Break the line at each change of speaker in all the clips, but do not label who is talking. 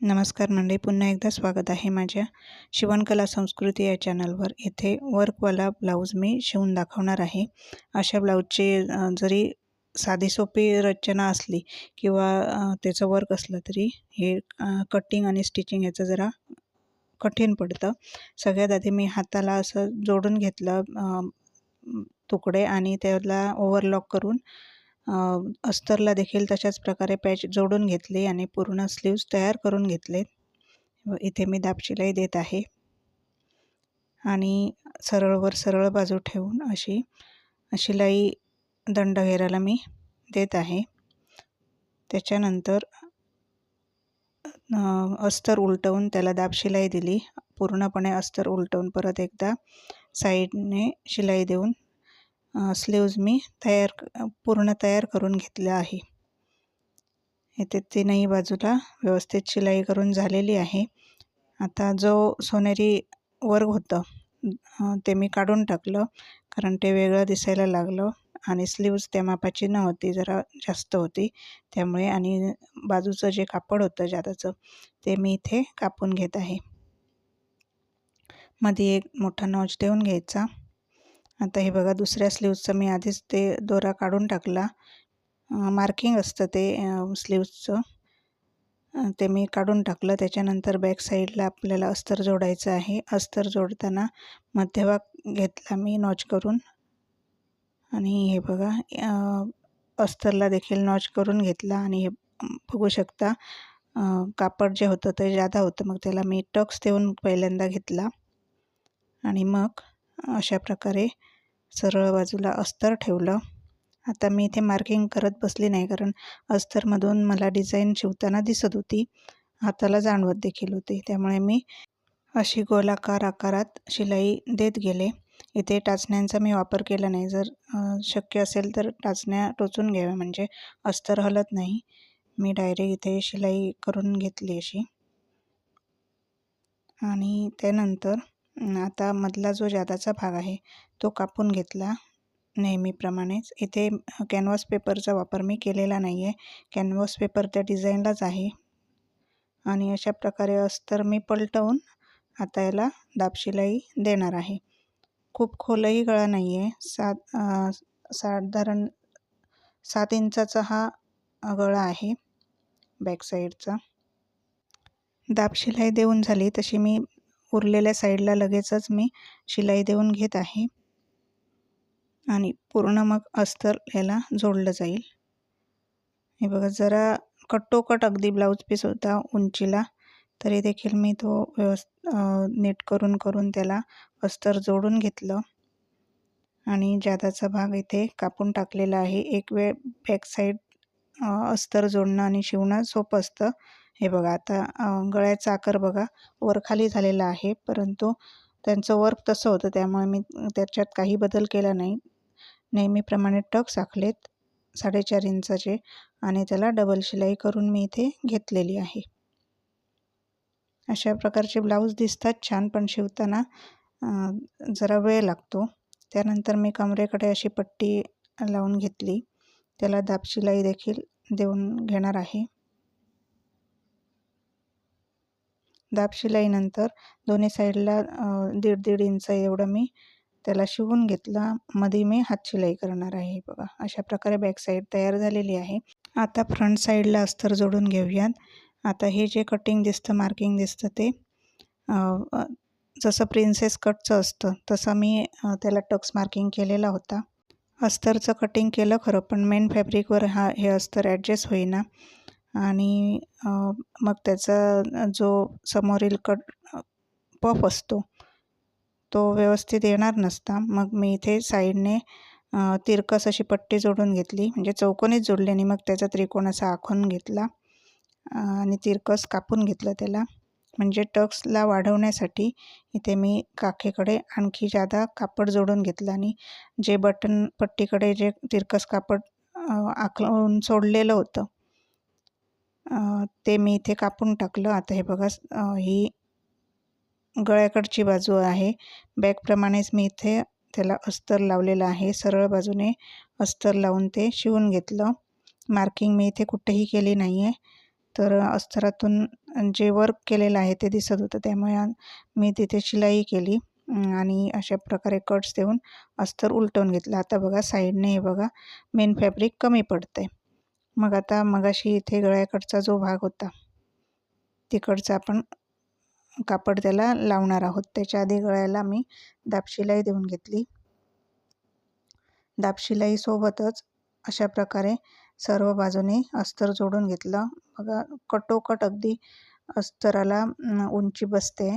नमस्कार मंडळी पुन्हा एकदा स्वागत आहे माझ्या शिवणकला संस्कृती या चॅनलवर. येथे वर्कवाला ब्लाऊज मी शिवून दाखवणार आहे. अशा ब्लाऊजचे जरी साधी सोपी रचना असली किंवा त्याचं वर्क असलं तरी हे कटिंग आणि स्टिचिंग याचं जरा कठीण पडतं. सगळ्यात आधी मी हाताला असं जोडून घेतलं तुकडे आणि त्याला ओव्हरलॉक करून अस्तरला देखील तशाच प्रकारे पॅच जोडून घेतले आणि पूर्ण स्लीव्ज तयार करून घेतले. इथे मी दाब शिलाई देत आहे. आणि सरळवर सरळ बाजू ठेवून अशी शिलाई दंड घेरायला मी देत आहे. त्याच्यानंतर अस्तर उलटवून त्याला दाब शिलाई दिली. पूर्णपणे अस्तर उलटवून परत एकदा साईडने शिलाई देऊन स्लीव्ज मी तयार पूर्ण तयार करून घेतलं आहे. इथे तीनही बाजूला व्यवस्थित शिलाई करून झालेली आहे. आता जो सोनेरी वर्ग होतं ते मी काढून टाकलं कारण ते वेगळं दिसायला लागलं आणि स्लीव्ज त्या मापाची नव्हती जरा जास्त होती. त्यामुळे आणि बाजूचं जे कापड होतं जादाचं ते मी इथे कापून घेत आहे. मध्ये एक मोठा नॉच देऊन घ्यायचा. आता हे बघा दुसऱ्या स्लीव्जचं मी आधीच ते दोरा काढून टाकला. मार्किंग असतं ते स्लीव्जचं ते मी काढून टाकलं. त्याच्यानंतर बॅक साईडला आपल्याला अस्तर जोडायचं आहे. अस्तर जोडताना मध्यभाग घेतला मी नॉच करून. आणि हे बघा अस्तरला देखील नॉच करून घेतला. आणि हे बघू शकता कापड जे होतं ते जादा होतं. मग त्याला मी टक्स देऊन पहिल्यांदा घेतला. आणि मग अशा प्रकारे सरळ बाजूला अस्तर ठेवलं. आता मी इथे मार्किंग करत बसली नाही कारण अस्तरमधून मला डिझाईन शिवताना दिसत होती. हाताला जाणवत देखील होती. त्यामुळे मी अशी गोलाकार आकारात शिलाई देत गेले. इथे टाचण्यांचा मी वापर केला नाही. जर शक्य असेल तर टाचण्या टोचून घ्याव्या म्हणजे अस्तर हलत नाही. मी डायरेक्ट इथे शिलाई करून घेतली अशी. आणि त्यानंतर आता मधला जो जादाचा भाग आहे तो कापून घेतला नेहमीप्रमाणेच. इथे कॅनव्हास पेपरचा वापर मी केलेला नाही आहे कॅनव्हास पेपर त्या डिझाईनलाच आहे. आणि अशा प्रकारे अस्तर मी पलटवून आता याला दाबशिलाई देणार आहे. खूप खोलही गळा नाही आहे सात साधारण सात इंचाचा हा गळा आहे बॅक साईडचा. दाबशिलाई देऊन झाली तशी मी उरलेल्या साईडला लगेचच मी शिलाई देऊन घेत आहे. आणि पूर्ण मग अस्तर याला जोडलं जाईल. हे बघा जरा कट्टोकट अगदी ब्लाऊज पीस होता उंचीला तरी देखील मी तो व्यवस्थ नीट करून करून त्याला अस्तर जोडून घेतलं. आणि जादाचा भाग इथे कापून टाकलेला आहे. एक वेळ बॅक साईड अस्तर जोडणं आणि शिवणं सोपं असतं. हे बघा आता गळ्याचा आकार बघा वर खाली झालेला आहे परंतु त्यांचं वर्क तसं होतं त्यामुळे मी त्याच्यात काही बदल केला नाही. नेहमीप्रमाणे टक साखलेत साडेचार इंचाचे आणि त्याला डबल शिलाई करून मी इथे घेतलेली आहे. अशा प्रकारचे ब्लाऊज दिसतात छान पण शिवताना जरा वेळ लागतो. त्यानंतर मी कमरेकडे अशी पट्टी लावून घेतली. त्याला दाबशिलाई देखील देऊन घेणार आहे. दाब शिलाईनंतर दोन्ही साईडला दीड दीड इंच एवढं मी त्याला शिवून घेतला. मध्ये मी हात शिलाई करणार आहे बघा. अशा प्रकारे बॅक साईड तयार झालेली आहे. आता फ्रंट साईडला अस्तर जोडून घेऊयात. आता हे जे कटिंग दिसतं मार्किंग दिसतं ते जसं प्रिन्सेस कटचं असतं तसं मी त्याला टक्स मार्किंग केलेला होता. अस्तरचं कटिंग केलं खरं पण मेन फॅब्रिकवर हा हे अस्तर ॲडजस्ट होईना. आणि मग त्याचा जो समोरील कट पफ असतो तो व्यवस्थित येणार नसता. मग मी इथे साईडने तिरकस अशी पट्टी जोडून घेतली. म्हणजे चौकोनीच जोडली आणि मग त्याचा त्रिकोण असा आखून घेतला. आणि तिरकस कापून घेतलं त्याला. म्हणजे टक्सला वाढवण्यासाठी इथे मी काखेकडे आणखी जादा कापड जोडून घेतलं आणि जे बटन पट्टीकडे जे तिरकस कापड आखलून सोडलेलं होतं ते मी इथे कापून टाकलं. आता हे बघा ही गळ्याकडची बाजू आहे. बॅकप्रमाणेच मी इथे त्याला अस्तर लावलेलं आहे. सरळ बाजूने अस्तर लावून ते शिवून घेतलं. मार्किंग मी इथे कुठेही केली नाही आहे तर अस्तरातून जे वर्क केलेलं आहे ते दिसत होतं. त्यामुळे मी तिथे शिलाई केली आणि अशा प्रकारे कट्स देऊन अस्तर उलटवून घेतलं. आता बघा साईडने हे बघा मेन फॅब्रिक कमी पडतं आहे मग आता मगाशी इथे गळ्याकडचा जो भाग होता तिकडचा आपण कापड त्याला लावणार आहोत. त्याच्या आधी गळ्याला मी दापशिलाई देऊन घेतली. दापशिलाईसोबतच अशा प्रकारे सर्व बाजूने अस्तर जोडून घेतलं. बघा कटोकट अगदी अस्तराला उंची बसते.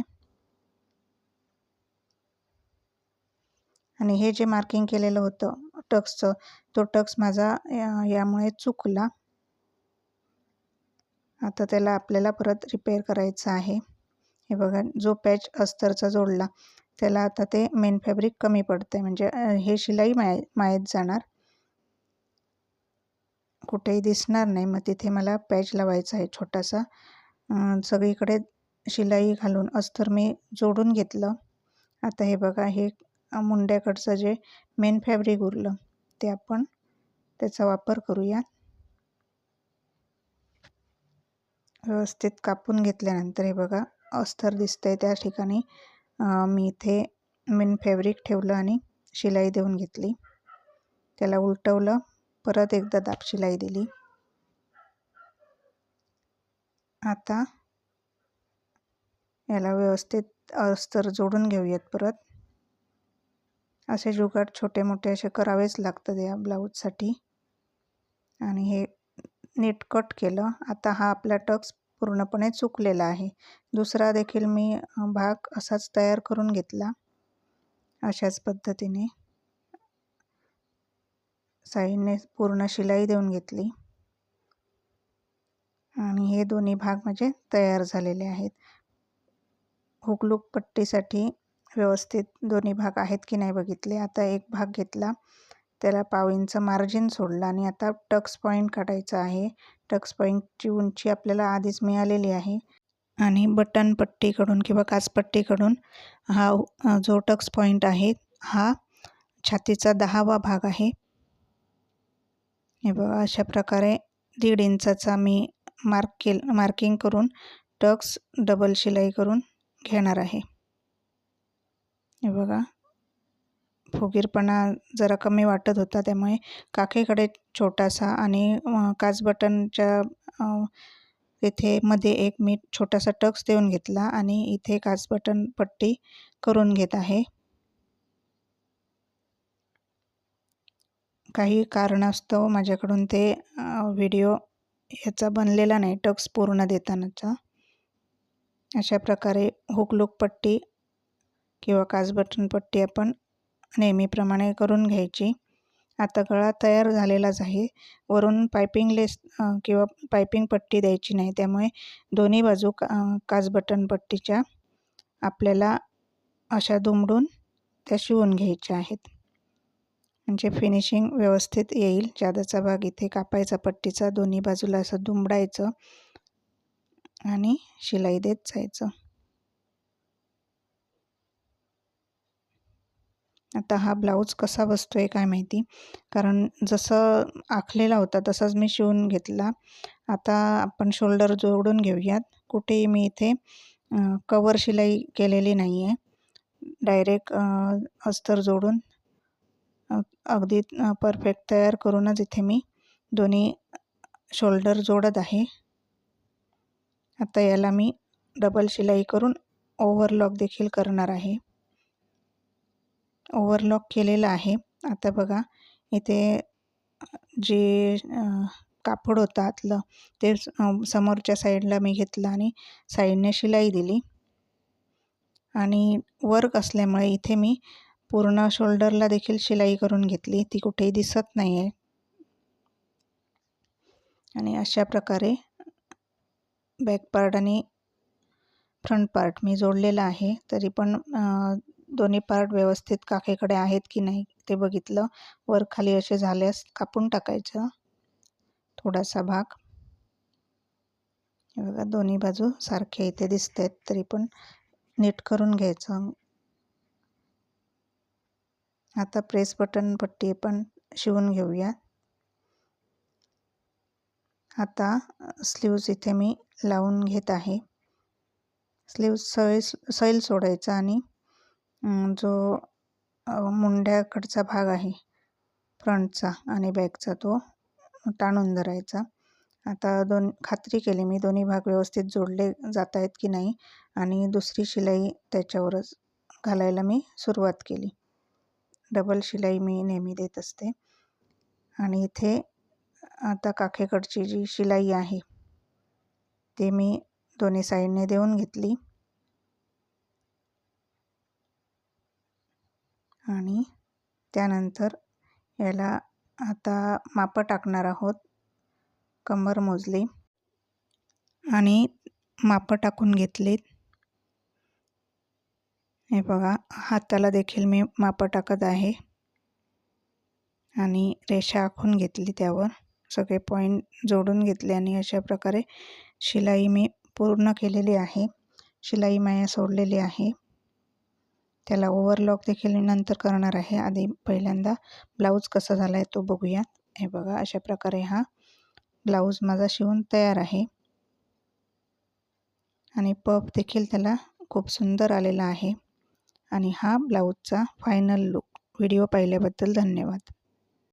आणि हे जे मार्किंग केलेलं होतं टक्सचं तो टक्स माझा यामुळे चुकला. आता त्याला आपल्याला परत रिपेअर करायचं आहे. हे बघा जो पॅच अस्तरचा जोडला त्याला आता ते मेन फॅब्रिक कमी आहे म्हणजे हे शिलाई माय माहीत जाणार. कुठेही दिसणार नाही. मग तिथे मला पॅच लावायचा आहे छोटासा. सगळीकडे शिलाई घालून अस्तर मी जोडून घेतलं. आता हे बघा हे मुंड्याकडचं जे मेन फॅब्रिक उरलं ते आपण त्याचा वापर करूया व्यवस्थित कापून घेतल्यानंतर हे बघा अस्तर दिसतंय त्या ठिकाणी. मी इथे मेन फॅब्रिक ठेवलं आणि शिलाई देऊन घेतली. त्याला उलटवलं परत एकदा दाब शिलाई दिली. आता याला व्यवस्थित अस्तर जोडून घेऊयात परत. असे जुगाड छोटे मोठे असे करावेच लागतात या ब्लाऊजसाठी. आणि हे नीट कट केलं. आता हा आपला टक्स पूर्णपणे चुकलेला आहे. दुसरा देखील मी भाग असाच तयार करून घेतला. अशाच पद्धतीने साईडने पूर्ण शिलाई देऊन घेतली. आणि हे दोन्ही भाग माझे तयार झालेले आहेत. हुकलूक पट्टीसाठी व्यवस्थित दोन्ही भाग आहेत की नाही बघितले. आता एक भाग घेतला. त्याला पाव इंच मार्जिन सोडलं आणि आता टक्स पॉईंट काढायचा आहे. टक्स पॉईंटची उंची आपल्याला आधीच मिळालेली आहे. आणि बटन पट्टीकडून किंवा काचपट्टीकडून हा जो टक्स पॉईंट आहे हा छातीचा दहावा भाग आहे. हे बघा अशा प्रकारे दीड इंचाचा मी मार्क केल मार्किंग करून टक्स डबल शिलाई करून घेणार आहे. हे बघा. फुगीरपणा जरा कमी वाटत होता त्यामुळे काखेकडे छोटासा आणि काच बटनच्या तिथे मध्ये एक मी छोटासा टक्स देऊन घेतला आणि इथे काच बटन पट्टी करून घेत आहे. काही कारणास्तव माझ्याकडून ते व्हिडिओ ह्याचा बनलेला नाही टक्स पूर्ण देतानाचा. अशा प्रकारे हुकलूक पट्टी किंवा काच बटन पट्टी आपण नेहमीप्रमाणे करून घ्यायची. आता गळा तयार झालेलाच आहे. वरून पायपिंग लेस किंवा पायपिंग पट्टी द्यायची नाही. त्यामुळे दोन्ही बाजू का काच बटन पट्टीच्या आपल्याला अशा दुमडून त्या शिवून घ्यायच्या आहेत. म्हणजे फिनिशिंग व्यवस्थित येईल. जादाचा भाग इथे कापायचा पट्टीचा दोन्ही बाजूला असं दुमडायचं आणि शिलाई देत जायचं. आता हा ब्लाऊज कसा बसतो आहे काय माहिती? कारण जसं आखलेला होता तसाच मी शिवून घेतला. आता आपण शोल्डर जोडून घेऊयात. कुठेही मी इथे कवर शिलाई केलेली नाही आहे डायरेक्ट अस्तर जोडून अगदी परफेक्ट तयार करूनच इथे मी दोन्ही शोल्डर जोडत आहे. आता याला मी डबल शिलाई करून ओव्हरलॉक देखील करणार आहे. ओव्हरलॉक केलेलं आहे. आता बघा इथे जे कापड होतं आतलं ते समोरच्या साईडला मी घेतलं आणि साईडने शिलाई दिली. आणि वर्क असल्यामुळे इथे मी पूर्ण शोल्डरला देखील शिलाई करून घेतली. ती कुठेही दिसत नाही आहे आणि अशा प्रकारे बॅक पार्ट आणि फ्रंट पार्ट मी जोडलेला आहे. तरी पण दोन्ही पार्ट व्यवस्थित काखेकडे आहेत की नाही ते बघितलं. वर खाली असे झाल्यास कापून टाकायचं. थोडासा भाग. बघा दोन्ही बाजू सारखे इथे दिसत आहेत तरी पण नीट करून घ्यायचं. आता प्रेस बटन पट्टी पण शिवून घेऊया. आता स्लीव्ज इथे मी लावून घेत आहे. स्लीव्ज सैल सैल सोडायचा आणि जो मुंड्याकडचा भाग आहे फ्रंटचा आणि बॅकचा तो ताणून धरायचा. आता दोन खात्री केली मी दोन्ही भाग व्यवस्थित जोडले जात आहेत की नाही आणि दुसरी शिलाई त्याच्यावरच घालायला मी सुरुवात केली. डबल शिलाई मी नेहमी देत असते. आणि इथे आता काखेकडची जी शिलाई आहे ते मी दोन्ही साईडने देऊन घेतली. आणि त्यानंतर याला आता मापं टाकणार आहोत. कंबर मोजली. आणि मापं टाकून घेतलीत. हे बघा हाताला देखील मी मापं टाकत आहे. आणि रेषा आखून घेतली त्यावर. सगळे पॉईंट जोडून घेतले आणि अशा प्रकारे शिलाई मी पूर्ण केलेली आहे. शिलाई माया सोडलेली आहे. त्याला ओव्हरलॉक देखील नंतर करणार आहे. आधी पहिल्यांदा ब्लाऊज कसा झाला आहे तो बघूयात. हे बघा अशा प्रकारे हा ब्लाऊज माझा शिवून तयार आहे. आणि पफ देखील त्याला खूप सुंदर आलेला आहे. आणि हा ब्लाऊजचा फायनल लुक व्हिडिओ पाहिल्याबद्दल धन्यवाद.